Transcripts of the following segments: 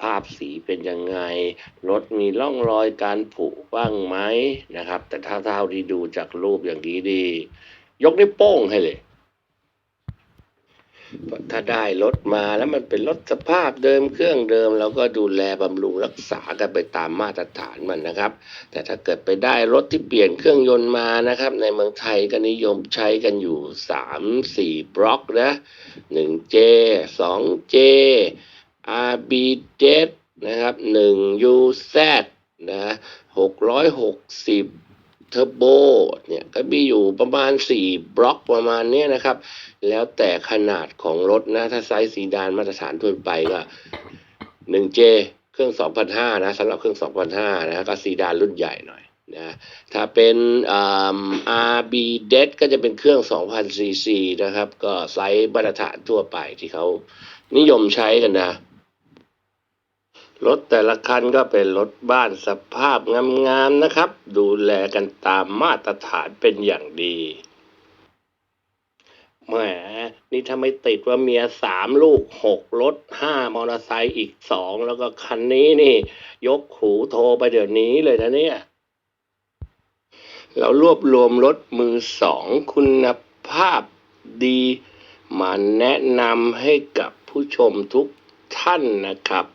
ภาพสีเป็นยังไง รถมีร่องรอยการผุบ้างไหมนะครับ แต่ถ้าเท่าที่ดูจากรูปอย่างนี้ดี ยกนิ้วโป้งให้เลย ถ้าได้รถมาแล้วมันเป็นรถสภาพเดิมเครื่องเดิมเราก็ดูแลบำรุงรักษากันไปตามมาตรฐานมันนะครับ แต่ถ้าเกิดไปได้รถที่เปลี่ยนเครื่องยนต์มานะครับ ในเมืองไทยก็นิยมใช้กันอยู่ 3-4 บล็อกนะ 1J 2J R B D นะครับ1 UZ นะ660เทอร์โบเนี่ยก็มีอยู่ประมาณ 4 บล็อกประมาณนี้นะครับ แล้วแต่ขนาดของรถนะ ถ้าไซส์ซีดานมาตรฐานทั่วไปก็ 1J เครื่อง 2,500นะสำหรับเครื่อง 2,500นะก็ซีดานรุ่นใหญ่หน่อยนะถ้าเป็น RB d e a d ก็จะเป็นเครื่อง 2,000cc นะครับ ก็ไซส์มาตรฐานทั่วไปที่เขานิยมใช้กันนะ รถแต่ละคันก็เป็นรถบ้านสภาพงามๆนะครับ ดูแลกันตามมาตรฐานเป็นอย่างดีแหมนี่ถ้าไม่ติดว่าเมียสามลูกหกรถห้ามอเตอร์ไซค์อีกสองแล้วก็คันนี้นี่ ยกหูโทรไปเดี๋ยวนี้เลยนะเนี่ย เรารวบรวมรถมือสองคุณภาพดี มาแนะนำให้กับผู้ชมทุกท่านนะครับ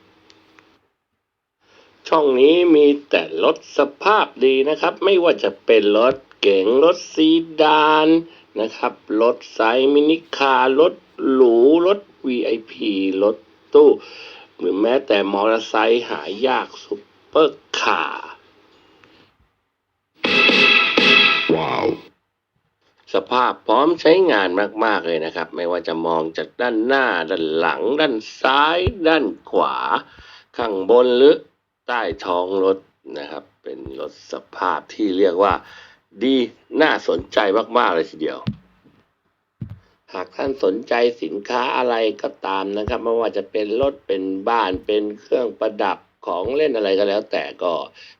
ช่องนี้มีแต่รถสภาพดีนะครับ ไม่ว่าจะเป็นรถเก๋งรถซีดานนะครับรถไซส์มินิคาร์รถหรูรถ VIP รถตู้ หรือแม้แต่มอเตอร์ไซค์หายากซุปเปอร์คาร์ว้าว สภาพพร้อมใช้งานมาก ๆ เลยนะครับ ไม่ว่าจะมองจากด้านหน้า ด้านหลัง ด้านซ้าย ด้านขวา ข้างบนหรือ ใต้ท้องรถนะครับ เป็นรถสภาพที่เรียกว่าดีน่าสนใจมาก ๆ เลยทีเดียว หากท่านสนใจสินค้าอะไรก็ตามนะครับ ไม่ว่าจะเป็นรถเป็นบ้านเป็นเครื่องประดับของเล่นอะไรก็แล้วแต่ก็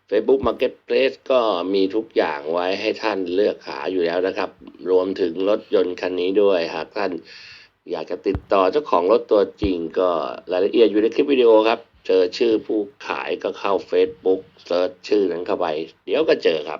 Facebook Marketplace ก็มีทุกอย่างไว้ให้ท่านเลือกหาอยู่แล้วนะครับ รวมถึงรถยนต์คันนี้ด้วย หากท่านอยากจะติดต่อเจ้าของรถตัวจริงก็รายละเอียดอยู่ในคลิปวิดีโอครับ เจอชื่อผู้ขายก็เข้า Facebook เซิร์ชชื่อนั้นเข้าไป เดี๋ยวก็เจอครับ